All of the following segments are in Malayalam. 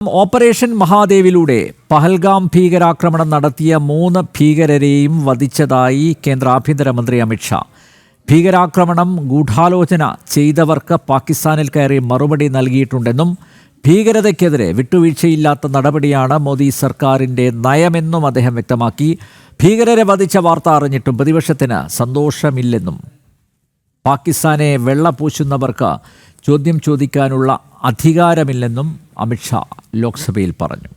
ഓപ്പറേഷൻ മഹാദേവിലൂടെ പഹൽഗാം ഭീകരാക്രമണം നടത്തിയ മൂന്ന് ഭീകരരെയും വധിച്ചതായി കേന്ദ്ര ആഭ്യന്തരമന്ത്രി അമിത്ഷാ ഭീകരാക്രമണം ഗൂഢാലോചന ചെയ്തവർക്ക് പാകിസ്ഥാനിൽ കയറി മറുപടി നൽകിയിട്ടുണ്ടെന്നും ഭീകരതയ്ക്കെതിരെ വിട്ടുവീഴ്ചയില്ലാത്ത നടപടിയാണ് മോദി സർക്കാരിന്റെ നയമെന്നും അദ്ദേഹം വ്യക്തമാക്കി. ഭീകരരെ വധിച്ച വാർത്ത അറിഞ്ഞിട്ടും പ്രതിപക്ഷത്തിന് സന്തോഷമില്ലെന്നും. പാകിസ്ഥാനെ വെള്ളപൂശുന്നവർക്ക് ചോദ്യം ചോദിക്കാനുള്ള അധികാരമില്ലെന്നും അമിത്ഷാ ലോക്സഭയിൽ പറഞ്ഞു.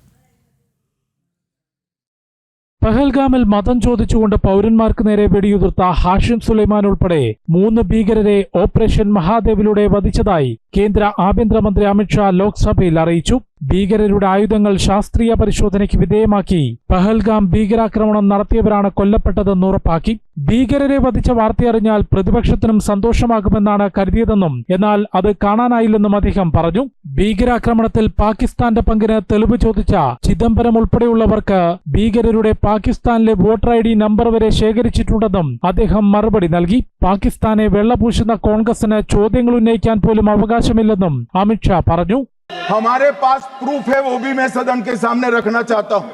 പഹൽഗാമിൽ മതം ചോദിച്ചുകൊണ്ട് പൗരന്മാർക്ക് നേരെ വെടിയുതിർത്ത ഹാഷിം സുലൈമാൻ ഉൾപ്പെടെ മൂന്ന് ഭീകരരെ ഓപ്പറേഷൻ മഹാദേവിലൂടെ വധിച്ചതായി കേന്ദ്ര ആഭ്യന്തരമന്ത്രി അമിത്ഷാ ലോക്സഭയിൽ അറിയിച്ചു. ഭീകരരുടെ ആയുധങ്ങൾ ശാസ്ത്രീയ പരിശോധനയ്ക്ക് വിധേയമാക്കി. പഹൽഗാം ഭീകരാക്രമണം നടത്തിയവരാണ് കൊല്ലപ്പെട്ടതെന്ന് ഉറപ്പാക്കി. ഭീകരരെ വധിച്ച വാർത്തയറിഞ്ഞാൽ പ്രതിപക്ഷത്തിനും സന്തോഷമാകുമെന്നാണ് കരുതിയതെന്നും എന്നാൽ അത് കാണാനായില്ലെന്നും അദ്ദേഹം പറഞ്ഞു. ഭീകരാക്രമണത്തിൽ പാകിസ്ഥാന്റെ പങ്കിന് തെളിവ് ചോദിച്ച ചിദംബരം ഉൾപ്പെടെയുള്ളവർക്ക് ഭീകരരുടെ പാകിസ്ഥാനിലെ വോട്ടർ ഐ ഡി നമ്പർ വരെ ശേഖരിച്ചിട്ടുണ്ടെന്നും അദ്ദേഹം മറുപടി നൽകി പാകിസ്ഥാനെ വെള്ളപൂശുന്ന കോൺഗ്രസിന് ചോദ്യങ്ങൾ ഉന്നയിക്കാൻ പോലും അവകാശമില്ലെന്നും അമിത്ഷാ പറഞ്ഞു हमारे पास प्रूफ है वो भी मैं सदन के सामने रखना चाहता हूं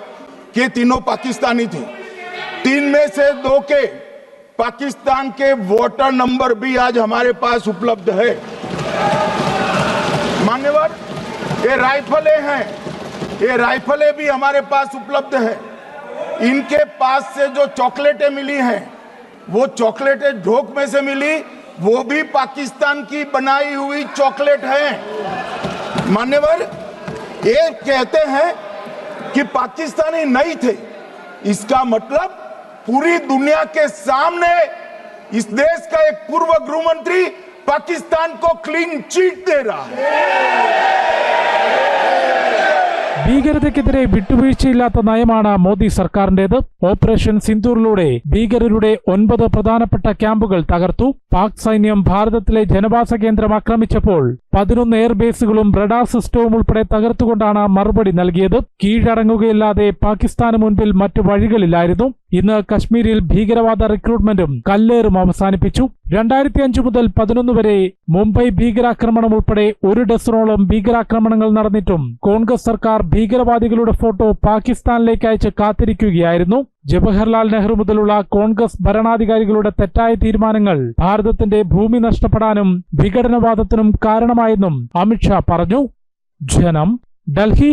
कि तीनों पाकिस्तानी थे तीन में से दो के पाकिस्तान के वोटर नंबर भी आज हमारे पास उपलब्ध है मान्यवर, ये राइफलें हैं। ये राइफलें भी हमारे पास उपलब्ध है। इनके पास से जो चॉकलेटें मिली हैं, वो चॉकलेटें ढोक में से मिली, वो भी पाकिस्तान की बनाई हुई चॉकलेट है। मान्यवर, ये कहते हैं कि पाकिस्तानी नहीं थे। इसका मतलब पूरी दुनिया के सामने इस देश का एक पूर्व गृह मंत्री पाकिस्तान को क्लीन चीट दे रहा है ഭീകരതയ്ക്കെതിരെ വിട്ടുവീഴ്ചയില്ലാത്ത നയമാണ് മോദി സർക്കാരിന്റേത് ഓപ്പറേഷൻ സിന്ദൂറിലൂടെ ഭീകരരുടെ ഒൻപത് പ്രധാനപ്പെട്ട ക്യാമ്പുകൾ തകർത്തു പാക് സൈന്യം ഭാരതത്തിലെ ജനവാസ കേന്ദ്രം ആക്രമിച്ചപ്പോൾ പതിനൊന്ന് എയർബേസുകളും റഡാർ സിസ്റ്റവും ഉൾപ്പെടെ തകർത്തുകൊണ്ടാണ് മറുപടി നൽകിയത് കീഴടങ്ങുകയില്ലാതെ പാകിസ്ഥാന് മുൻപിൽ മറ്റു വഴികളില്ലായിരുന്നു ഇന്ന് കശ്മീരിൽ ഭീകരവാദ റിക്രൂട്ട്മെന്റും കല്ലേറും അവസാനിപ്പിച്ചു. രണ്ടായിരത്തി അഞ്ചു മുതൽ പതിനൊന്ന് വരെ മുംബൈ ഭീകരാക്രമണം ഉൾപ്പെടെ ഒരു ഡസനോളം ഭീകരാക്രമണങ്ങൾ നടന്നിട്ടും കോൺഗ്രസ് സർക്കാർ ഭീകരവാദികളുടെ ഫോട്ടോ പാകിസ്ഥാനിലേക്ക് അയച്ച് കാത്തിരിക്കുകയായിരുന്നു. ജവഹർലാൽ നെഹ്റു മുതലുള്ള കോൺഗ്രസ് ഭരണാധികാരികളുടെ തെറ്റായ തീരുമാനങ്ങൾ ഭാരതത്തിന്റെ ഭൂമി നഷ്ടപ്പെടാനും വിഘടനവാദത്തിനും കാരണമായെന്നും അമിത്ഷാ പറഞ്ഞു. ജനം ഡൽഹി